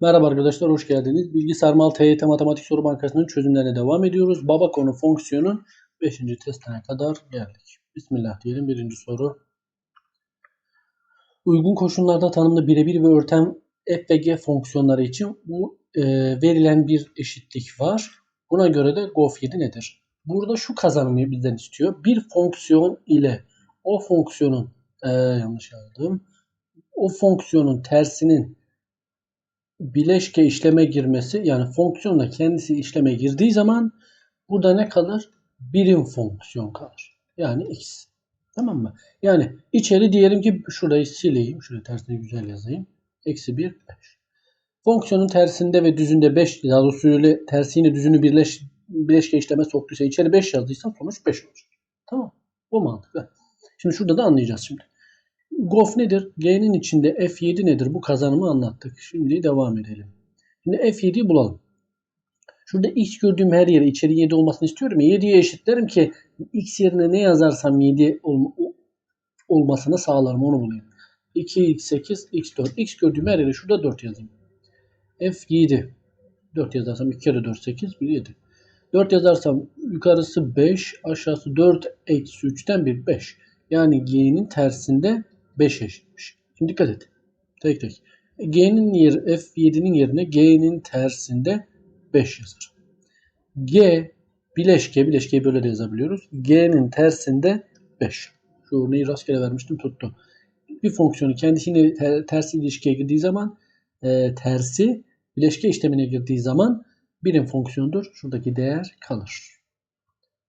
Merhaba arkadaşlar, hoş geldiniz. Bilgisayar Mal TYT Matematik Soru Bankası'nın çözümlerine devam ediyoruz. Baba konu fonksiyonun 5. testine kadar geldik. Bismillah diyelim. Birinci soru. Uygun koşullarda tanımlı birebir ve örten f ve g fonksiyonları için bu e, verilen bir eşitlik var. Buna göre de GOF 7 nedir? Burada şu kazanımı bizden istiyor. Bir fonksiyon ile o fonksiyonun e, yanlış yazdım. O fonksiyonun tersinin bileşke işleme girmesi yani fonksiyonla kendisi işleme girdiği zaman burada ne kalır? Birim fonksiyon kalır. Yani x. Tamam mı? Yani içeri diyelim ki şurayı sileyim. Şurayı tersine güzel yazayım. Eksi 1, 5. Fonksiyonun tersinde ve düzünde 5 daha doğrusu öyle tersiyle düzünü birleş, bileşke işleme soktuysa içeri 5 yazdıysa sonuç 5 olacak. Tamam. Bu mantıklı. Şimdi şurada da anlayacağız şimdi. Gof nedir? G'nin içinde F7 nedir? Bu kazanımı anlattık. Şimdi devam edelim. Şimdi F7'yi bulalım. Şurada x gördüğüm her yere içeri 7 olmasını istiyorum. 7'ye eşitlerim ki x yerine ne yazarsam 7 ol olmasını sağlarım. Onu bulayım. 2x8, x4. x gördüğüm her yere şurada 4 yazayım. F7. 4 yazarsam 2 kere 4 8, 1 7. 4 yazarsam yukarısı 5, aşağısı 4 eksi 3'ten 1 5. Yani G'nin tersinde 5 eşitmiş. Şimdi dikkat et. Tek tek. G'nin yeri F7'nin yerine G'nin tersinde 5 yazar. G bileşke, bileşkeyi böyle de yazabiliyoruz. G'nin tersinde 5. Şu örneği rastgele vermiştim tuttu. Bir fonksiyonu kendisine ter, tersi ilişkiye girdiği zaman e, tersi bileşke işlemine girdiği zaman birim fonksiyondur. Şuradaki değer kalır.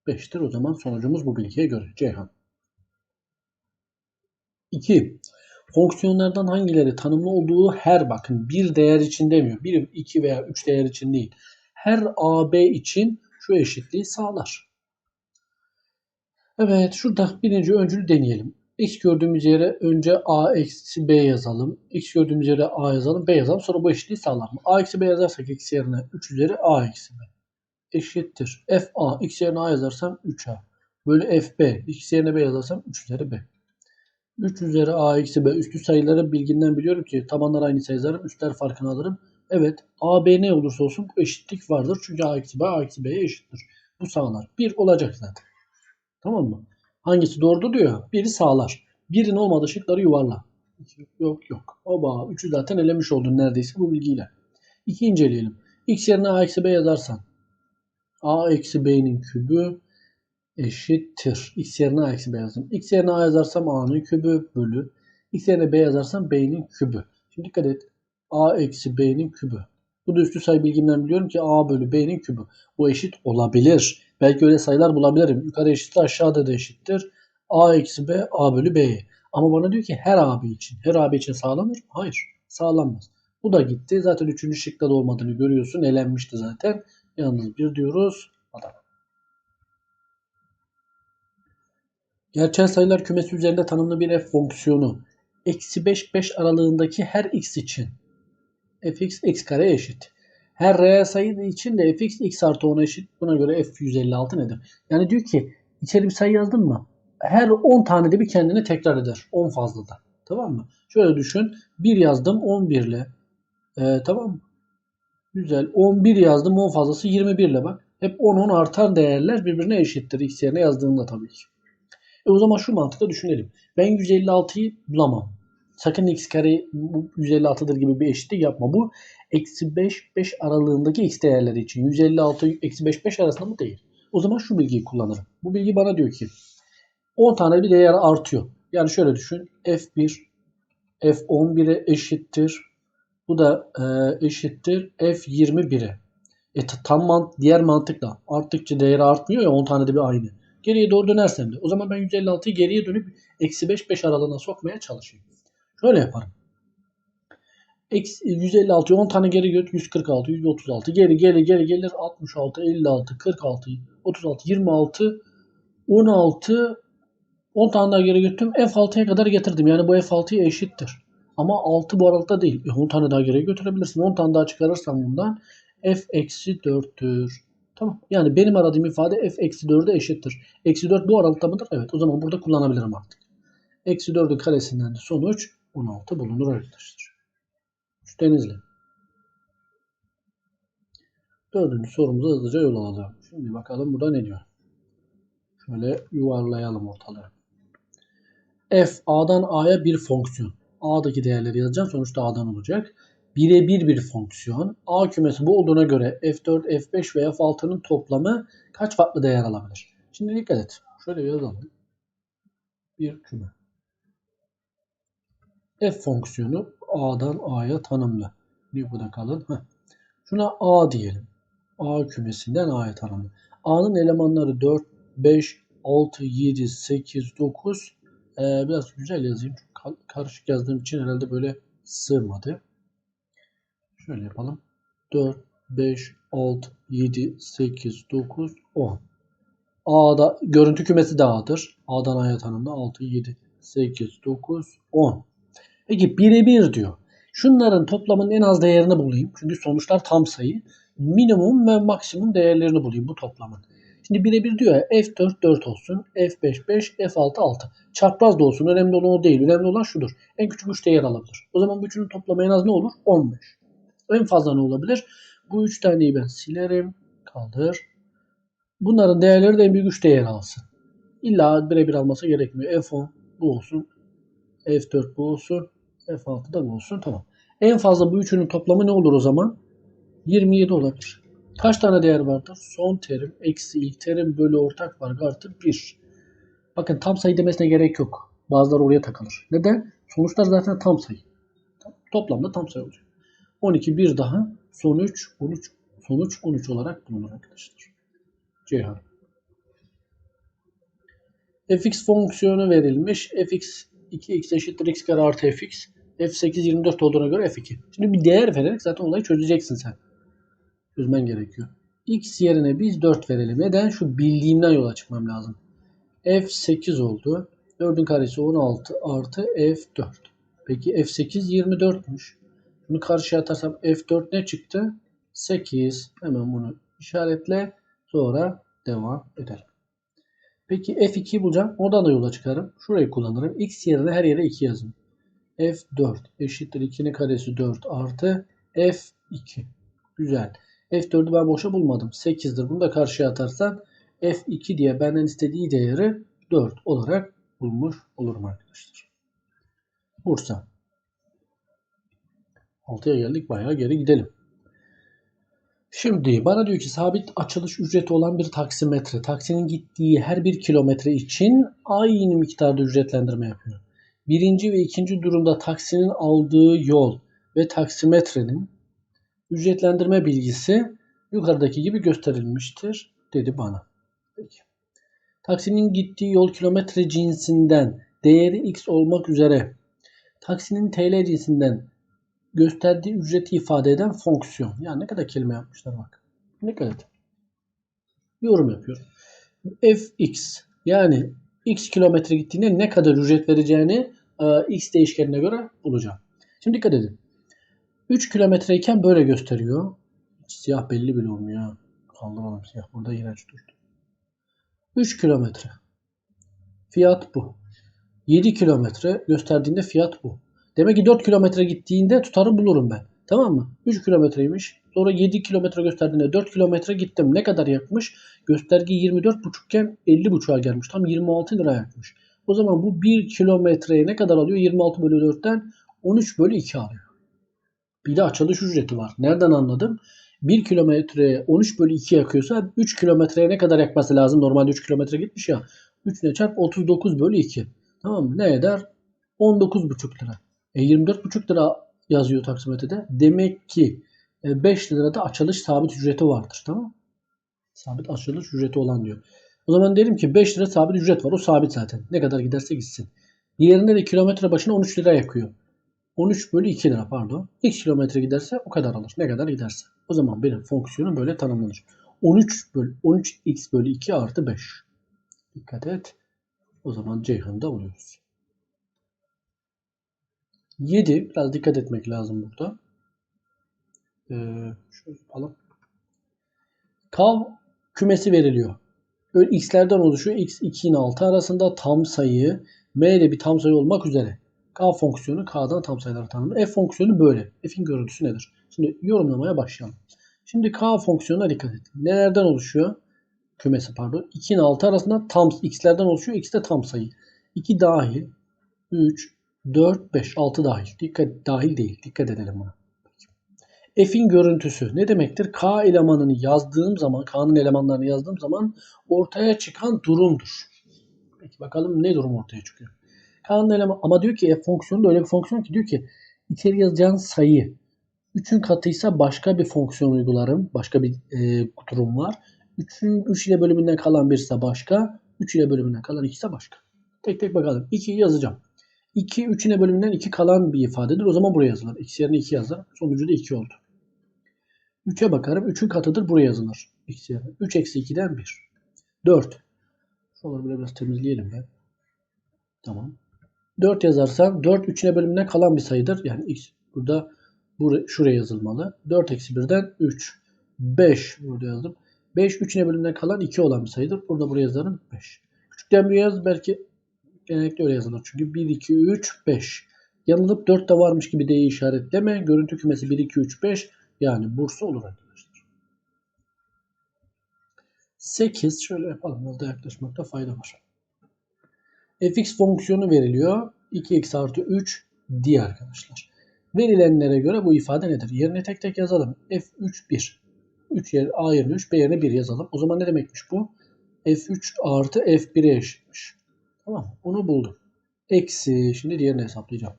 5'tir. O zaman sonucumuz bu bilgiye göre. Ceyhan. 2. Fonksiyonlardan hangileri tanımlı olduğu her bakın bir değer için demiyor. Bir, iki veya üç değer için değil. Her AB için şu eşitliği sağlar. Evet şurada birinci öncülü deneyelim. X gördüğümüz yere önce A eksi B yazalım. X gördüğümüz yere A yazalım. B yazalım. Sonra bu eşitliği sağlar mı? A eksi B yazarsak X yerine 3 üzeri A eksi B. Eşittir. F A. X yerine A yazarsam 3A. Bölü F B. X yerine B yazarsam 3 üzeri B. 3 üzeri a eksi b üstü sayıları bilginden biliyorum ki tabanlar aynı sayılarım üstler farkını alırım. Evet a b ne olursa olsun eşitlik vardır. Çünkü a eksi b a eksi b'ye eşittir. Bu sağlar. 1 olacak zaten. Tamam mı? Hangisi doğrudur diyor. Biri sağlar. Birin olmadığı şıkları yuvarla. Yok yok. Oba 3'ü zaten elemiş oldun neredeyse bu bilgiyle. 2 inceleyelim. X yerine a eksi b yazarsan a eksi b'nin kübü eşittir. X yerine A eksi B yazdım. X yerine A yazarsam A'nın kübü bölü. X yerine B yazarsam B'nin kübü. Şimdi dikkat et. A eksi B'nin kübü. Bu da üstü sayı bilgimden biliyorum ki A bölü B'nin kübü. Bu eşit olabilir. Belki öyle sayılar bulabilirim. Yukarı eşittir aşağıda da eşittir. A eksi B A bölü B'ye. Ama bana diyor ki her AB için. Her AB için sağlanır mı? Hayır. Sağlanmaz. Bu da gitti. Zaten üçüncü şıkta da olmadığını görüyorsun. Elenmişti zaten. Yalnız bir diyoruz. Adam. Gerçel sayılar kümesi üzerinde tanımlı bir f fonksiyonu eksi 5 5 aralığındaki her x için fx x kare eşit. Her reel sayı için de fx x artı 10 eşit. Buna göre f 156 nedir? Yani diyor ki içeri bir sayı yazdın mı? Her 10 tane de bir kendini tekrar eder. 10 fazla da. Tamam mı? Şöyle düşün. 1 yazdım 11 ile. Ee, tamam mı? Güzel. 11 yazdım 10 fazlası 21 ile bak. Hep 10 10 artan değerler birbirine eşittir. X yerine yazdığında tabii ki. E o zaman şu mantıkla düşünelim. Ben 156'yı bulamam. Sakın x kare 156'dır gibi bir eşitlik yapma. Bu eksi 5 5 aralığındaki x değerleri için 156 eksi 5 5 arasında mı değil? O zaman şu bilgiyi kullanırım. Bu bilgi bana diyor ki 10 tane bir değer artıyor. Yani şöyle düşün. F1 F11'e eşittir. Bu da e, eşittir F21'e. E, tam mant diğer mantıkla arttıkça değeri artmıyor ya 10 tane de bir aynı. Geriye doğru dönersem de o zaman ben 156'yı geriye dönüp eksi 5 5 aralığına sokmaya çalışayım. Şöyle yaparım. Eksi 156'yı 10 tane geri göt 146, 136 geri geri geri gelir 66, 56, 46, 36, 26, 16 10 tane daha geri götürdüm. F6'ya kadar getirdim. Yani bu F6'ya eşittir. Ama 6 bu aralıkta değil. E 10 tane daha geri götürebilirsin. 10 tane daha çıkarırsam bundan F eksi 4'tür. Tamam. Yani benim aradığım ifade f eksi 4'e eşittir. Eksi 4 bu aralıkta mıdır? Evet. O zaman burada kullanabilirim artık. Eksi 4'ün karesinden de sonuç 16 bulunur arkadaşlar. Şu denizli. Dördüncü sorumuza hızlıca yol alalım. Şimdi bakalım burada ne diyor. Şöyle yuvarlayalım ortalığı. F A'dan A'ya bir fonksiyon. A'daki değerleri yazacağım. Sonuçta A'dan olacak. Birebir bir fonksiyon. A kümesi bu olduğuna göre F4, F5 ve F6'nın toplamı kaç farklı değer alabilir? Şimdi dikkat et. Şöyle yazalım. Bir küme. F fonksiyonu A'dan A'ya tanımlı. Bir bu da kalın. Heh. Şuna A diyelim. A kümesinden A'ya tanımlı. A'nın elemanları 4, 5, 6, 7, 8, 9. Ee, biraz güzel yazayım. Çok karışık yazdığım için herhalde böyle sığmadı. Şöyle yapalım. 4, 5, 6, 7, 8, 9, 10. A'da görüntü kümesi de A'dır. A'dan A'ya tanımlı 6, 7, 8, 9, 10. Peki birebir diyor. Şunların toplamının en az değerini bulayım. Çünkü sonuçlar tam sayı. Minimum ve maksimum değerlerini bulayım bu toplamın. Şimdi birebir diyor ya F4 4 olsun, F5 5, F6 6. Çapraz da olsun. Önemli olan o değil. Önemli olan şudur. En küçük 3 değer alabilir. O zaman bu üçünün toplamı en az ne olur? 15. En fazla ne olabilir? Bu 3 taneyi ben silerim. Kaldır. Bunların değerleri de en büyük 3 değer alsın. İlla birebir alması gerekmiyor. F10 bu olsun. F4 bu olsun. F6 da bu olsun. Tamam. En fazla bu üçünün toplamı ne olur o zaman? 27 olabilir. Kaç tane değer vardır? Son terim eksi ilk terim bölü ortak fark artı 1. Bakın tam sayı demesine gerek yok. Bazıları oraya takılır. Neden? Sonuçlar zaten tam sayı. Toplamda tam sayı olacak. 12 bir daha sonuç 13 sonuç 13 olarak bulunur arkadaşlar. Ceyhan. fx fonksiyonu verilmiş. fx 2x eşittir x kare artı fx. f8 24 olduğuna göre f2. Şimdi bir değer vererek zaten olayı çözeceksin sen. Çözmen gerekiyor. x yerine biz 4 verelim. Neden? Şu bildiğimden yola çıkmam lazım. f8 oldu. 4'ün karesi 16 artı f4. Peki f8 24'müş. Bunu karşıya atarsam f4 ne çıktı? 8. Hemen bunu işaretle. Sonra devam edelim. Peki f2 bulacağım. Oradan da yola çıkarım. Şurayı kullanırım. x yerine her yere 2 yazın. f4 eşittir 2'nin karesi 4 artı f2. Güzel. f4'ü ben boşa bulmadım. 8'dir. Bunu da karşıya atarsan f2 diye benden istediği değeri 4 olarak bulmuş olurum arkadaşlar. Bursa. 6'ya geldik. Bayağı geri gidelim. Şimdi bana diyor ki sabit açılış ücreti olan bir taksimetre. Taksinin gittiği her bir kilometre için aynı miktarda ücretlendirme yapıyor. Birinci ve ikinci durumda taksinin aldığı yol ve taksimetrenin ücretlendirme bilgisi yukarıdaki gibi gösterilmiştir dedi bana. Peki. Taksinin gittiği yol kilometre cinsinden değeri x olmak üzere taksinin TL cinsinden gösterdiği ücreti ifade eden fonksiyon. Yani ne kadar kelime yapmışlar bak. Ne kadar. Yorum yapıyorum. fx yani x kilometre gittiğinde ne kadar ücret vereceğini e, x değişkenine göre bulacağım. Şimdi dikkat edin. 3 kilometreyken böyle gösteriyor. Siyah belli bile olmuyor. Kaldıralım siyah. Burada iğrenç durdu. 3 kilometre. Fiyat bu. 7 kilometre gösterdiğinde fiyat bu. Demek ki 4 kilometre gittiğinde tutarı bulurum ben. Tamam mı? 3 kilometreymiş. Sonra 7 kilometre gösterdiğinde 4 kilometre gittim. Ne kadar yakmış? Gösterge 24,5 iken 50,5'a gelmiş. Tam 26 lira yakmış. O zaman bu 1 kilometreye ne kadar alıyor? 26 bölü 4'ten 13 bölü 2 alıyor. Bir de açılış ücreti var. Nereden anladım? 1 kilometreye 13 bölü 2 yakıyorsa 3 kilometreye ne kadar yakması lazım? Normalde 3 kilometre gitmiş ya. 3 ne çarp 39 bölü 2. Tamam mı? Ne eder? 19,5 lira. E 24,5 lira yazıyor taksimetrede. Demek ki 5 e, lirada açılış sabit ücreti vardır. Tamam Sabit açılış ücreti olan diyor. O zaman derim ki 5 lira sabit ücret var. O sabit zaten. Ne kadar giderse gitsin. Diğerinde de kilometre başına 13 lira yakıyor. 13 bölü 2 lira pardon. X kilometre giderse o kadar alır. Ne kadar giderse. O zaman benim fonksiyonum böyle tanımlanır. 13 bölü 13 x bölü 2 artı 5. Dikkat et. O zaman Ceyhan'da buluyoruz. 7 biraz dikkat etmek lazım burada. Ee, şöyle yapalım. Kav kümesi veriliyor. Böyle x'lerden oluşuyor. x 2 ile 6 arasında tam sayı m de bir tam sayı olmak üzere. K fonksiyonu K'dan tam sayıları tanımlı. F fonksiyonu böyle. F'in görüntüsü nedir? Şimdi yorumlamaya başlayalım. Şimdi k fonksiyonuna dikkat et. Nelerden oluşuyor? Kümesi pardon. 2 ile 6 arasında tam x'lerden oluşuyor. x de tam sayı. 2 dahil. 3, 4, 5, 6 dahil. Dikkat dahil değil. Dikkat edelim buna. F'in görüntüsü ne demektir? K elemanını yazdığım zaman, K'nın elemanlarını yazdığım zaman ortaya çıkan durumdur. Peki bakalım ne durum ortaya çıkıyor. K'nın elemanı ama diyor ki F fonksiyonu da öyle bir fonksiyon ki diyor ki içeri yazacağın sayı 3'ün katıysa başka bir fonksiyon uygularım. Başka bir e, durum var. 3'ün 3 ile bölümünden kalan 1 ise başka. 3 ile bölümünden kalan 2 ise başka. Tek tek bakalım. 2'yi yazacağım. 2 3'üne bölümünden 2 kalan bir ifadedir. O zaman buraya yazılır. X yerine 2 yazılır. Sonucu da 2 oldu. 3'e bakarım. 3'ün katıdır. Buraya yazılır. X yerine. 3 eksi 2'den 1. 4. Şuraları böyle biraz temizleyelim ya. Tamam. 4 yazarsam 4 3'üne bölümünden kalan bir sayıdır. Yani x burada buraya, şuraya yazılmalı. 4 eksi 1'den 3. 5 burada yazdım. 5 3'üne bölümünden kalan 2 olan bir sayıdır. Burada buraya yazarım 5. Küçükten büyüğe yaz belki genellikle öyle yazılır. Çünkü 1, 2, 3, 5. Yanılıp 4 de varmış gibi D'yi işaretleme. Görüntü kümesi 1, 2, 3, 5. Yani Bursa olur arkadaşlar. 8 şöyle yapalım. Da yaklaşmakta fayda var. fx fonksiyonu veriliyor. 2x artı 3 diye arkadaşlar. Verilenlere göre bu ifade nedir? Yerine tek tek yazalım. f3 1. 3 yer, a yerine 3, b yerine 1 yazalım. O zaman ne demekmiş bu? f3 artı f1'e eşitmiş. Tamam Bunu buldum. Eksi. Şimdi diğerini hesaplayacağım.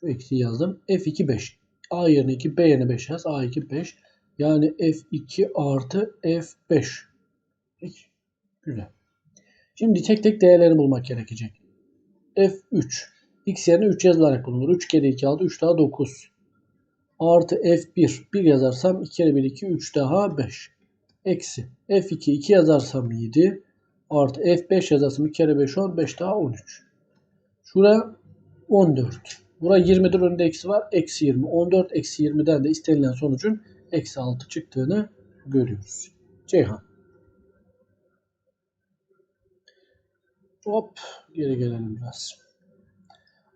Şu eksiyi yazdım. f2 5. a yerine 2, b yerine 5 yaz. a2 5. Yani f2 artı f5. Peki. Güzel. Şimdi tek tek değerlerini bulmak gerekecek. f3. x yerine 3 yazılarak bulunur. 3 kere 2 aldı. 3 daha 9. Artı f1. 1 yazarsam 2 kere 1 2. 3 daha 5. Eksi. f2 2 yazarsam 7. Artı f5 yazarsam 2 kere 5 10. 5 daha 13. Şura 14. Bura 20'dir önünde eksi var. Eksi 20. 14 eksi 20'den de istenilen sonucun eksi 6 çıktığını görüyoruz. Ceyhan. Hop geri gelelim biraz.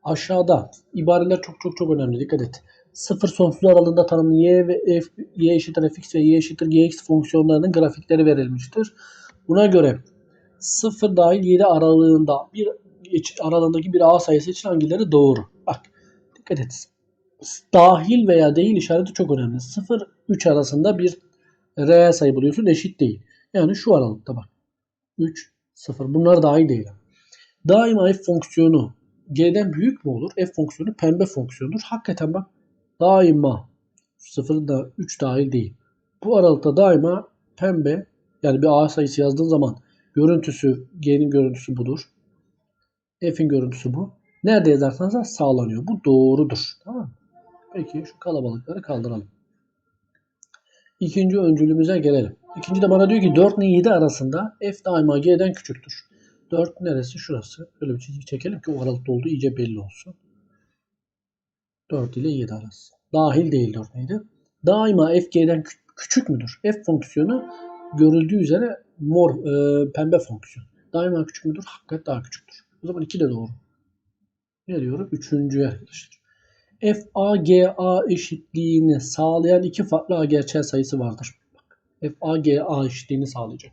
Aşağıda ibareler çok çok çok önemli. Dikkat et. Sıfır sonsuz aralığında tanımlı y ve f, y eşittir fx ve y eşittir gx fonksiyonlarının grafikleri verilmiştir. Buna göre 0 dahil 7 aralığında bir aralığındaki bir a sayısı için hangileri doğru? Bak dikkat et. Dahil veya değil işareti çok önemli. 0 3 arasında bir reel sayı buluyorsun eşit değil. Yani şu aralıkta bak. 3 0 bunlar dahil değil. Daima f fonksiyonu g'den büyük mü olur? F fonksiyonu pembe fonksiyonudur. Hakikaten bak daima 0 da 3 dahil değil. Bu aralıkta daima pembe yani bir a sayısı yazdığın zaman görüntüsü g'nin görüntüsü budur. F'in görüntüsü bu. Nerede yazarsanız sağlanıyor. Bu doğrudur. Tamam mı? Peki şu kalabalıkları kaldıralım. İkinci öncülümüze gelelim. İkinci de bana diyor ki 4 ile 7 arasında f daima g'den küçüktür. 4 neresi? Şurası. Böyle bir çizgi çekelim ki o aralıkta olduğu iyice belli olsun. 4 ile 7 arası. Dahil değil 4 neydi? Daima f g'den küçük müdür? F fonksiyonu görüldüğü üzere mor e, pembe fonksiyon. Daima küçük müdür? Hakikaten daha küçüktür. O zaman 2 de doğru. Ne diyorum? Üçüncüye arkadaşlar. F A G A eşitliğini sağlayan iki farklı A gerçel sayısı vardır. Bak, F A G A eşitliğini sağlayacak.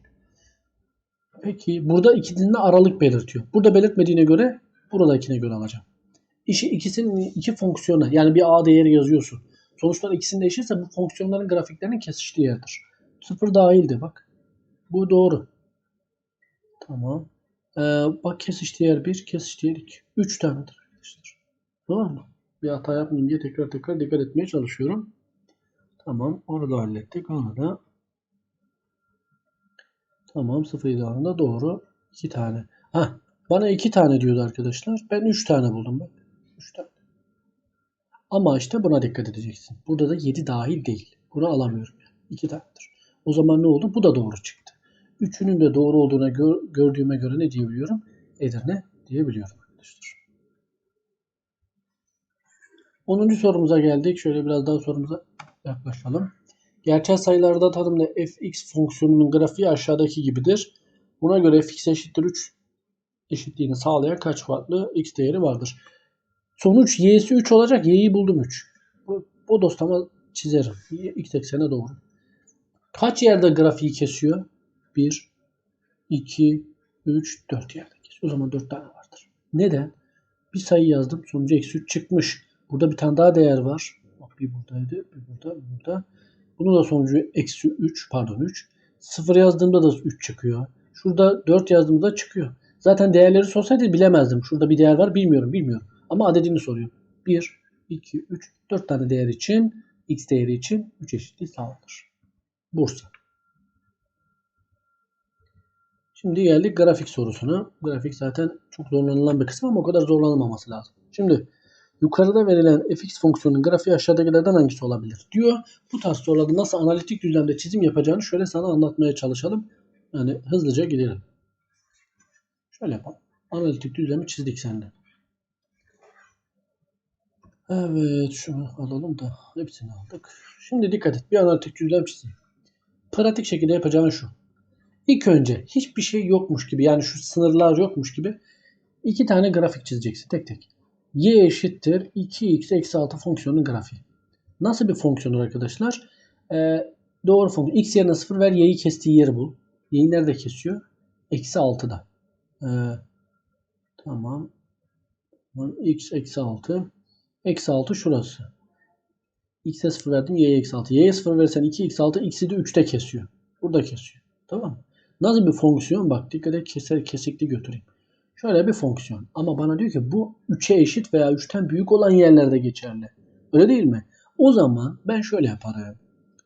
Peki burada ikisinin aralık belirtiyor. Burada belirtmediğine göre buradakine göre alacağım. İşi ikisinin iki fonksiyona yani bir A değeri yazıyorsun. Sonuçlar ikisinde eşitse bu fonksiyonların grafiklerinin kesiştiği yerdir. Sıfır dahildi bak. Bu doğru. Tamam. Ee, bak kesiştiği yer 1, kesiştiği yer 2. 3 tanedir arkadaşlar. Tamam mı? Bir hata yapmayayım diye tekrar tekrar dikkat etmeye çalışıyorum. Tamam. Onu da hallettik. Onu da Tamam 0 ilanında doğru. 2 tane. Ha, bana 2 tane diyordu arkadaşlar. Ben 3 tane buldum bak. 3 tane. Ama işte buna dikkat edeceksin. Burada da 7 dahil değil. Bunu alamıyorum. 2 tanedir. O zaman ne oldu? Bu da doğru çıktı. Üçünün de doğru olduğuna gör, gördüğüme göre ne diyebiliyorum? Edirne diyebiliyorum arkadaşlar. 10. sorumuza geldik. Şöyle biraz daha sorumuza yaklaşalım. Gerçel sayılarda tanımlı fx fonksiyonunun grafiği aşağıdaki gibidir. Buna göre fx eşittir 3 eşitliğini sağlayan kaç farklı x değeri vardır? Sonuç y'si 3 olacak. Y'yi buldum 3. Bu, bu dostama çizerim. x eksene doğru. Kaç yerde grafiği kesiyor? 1, 2, 3, 4 yerde kesiyor. O zaman 4 tane vardır. Neden? Bir sayı yazdım. Sonucu eksi 3 çıkmış. Burada bir tane daha değer var. Bak bir buradaydı. Bir burada. Bir burada. Bunun da sonucu eksi 3. Pardon 3. 0 yazdığımda da 3 çıkıyor. Şurada 4 yazdığımda çıkıyor. Zaten değerleri sorsaydı bilemezdim. Şurada bir değer var bilmiyorum bilmiyorum. Ama adedini soruyor. 1, 2, 3, 4 tane değer için x değeri için 3 eşitliği sağlanır. Bursa. Şimdi geldik grafik sorusuna. Grafik zaten çok zorlanılan bir kısım ama o kadar zorlanmaması lazım. Şimdi yukarıda verilen fx fonksiyonunun grafiği aşağıdakilerden hangisi olabilir diyor. Bu tarz sorularda nasıl analitik düzlemde çizim yapacağını şöyle sana anlatmaya çalışalım. Yani hızlıca gidelim. Şöyle yapalım. Analitik düzlemi çizdik sende. Evet şunu alalım da hepsini aldık. Şimdi dikkat et bir analitik düzlem çizeyim. Pratik şekilde yapacağın şu. İlk önce hiçbir şey yokmuş gibi yani şu sınırlar yokmuş gibi iki tane grafik çizeceksin tek tek. y eşittir 2x eksi 6 fonksiyonun grafiği. Nasıl bir fonksiyondur arkadaşlar? Ee, doğru fonksiyon. x yerine 0 ver y'yi kestiği yeri bul. y'yi nerede kesiyor? Eksi 6'da. Ee, tamam. x eksi 6. Eksi 6 şurası. x'e 0 verdim y'ye eksi 6. y'ye 0 versen 2 eksi 6 x'i de 3'te kesiyor. Burada kesiyor. Tamam mı? Nasıl bir fonksiyon? Bak dikkat et keser kesikli götüreyim. Şöyle bir fonksiyon. Ama bana diyor ki bu 3'e eşit veya 3'ten büyük olan yerlerde geçerli. Öyle değil mi? O zaman ben şöyle yaparım.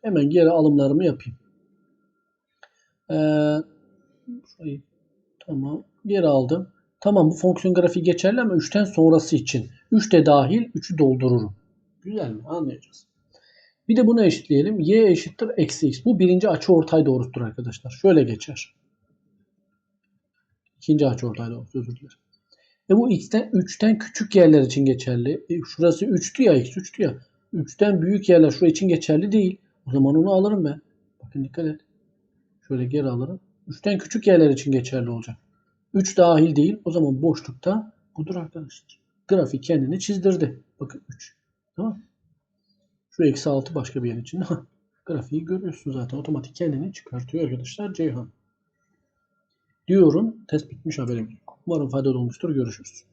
Hemen geri alımlarımı yapayım. Ee, tamam. Geri aldım. Tamam bu fonksiyon grafiği geçerli ama 3'ten sonrası için. 3 de dahil 3'ü doldururum. Güzel mi? Anlayacağız. Bir de bunu eşitleyelim. y eşittir eksi x. Bu birinci açı ortay doğrusudur arkadaşlar. Şöyle geçer. İkinci açı ortay doğrusu özür dilerim. E bu x'ten 3'ten küçük yerler için geçerli. E şurası 3'tü ya x 3'tü ya. 3'ten büyük yerler şurası için geçerli değil. O zaman onu alırım ben. Bakın dikkat et. Şöyle geri alırım. 3'ten küçük yerler için geçerli olacak. 3 dahil değil. O zaman boşlukta budur arkadaşlar. Grafik kendini çizdirdi. Bakın 3. Tamam Şu eksi 6 başka bir yer için. Grafiği görüyorsun zaten. Otomatik kendini çıkartıyor arkadaşlar. Ceyhan. Diyorum. Test bitmiş haberim. Umarım faydalı olmuştur. Görüşürüz.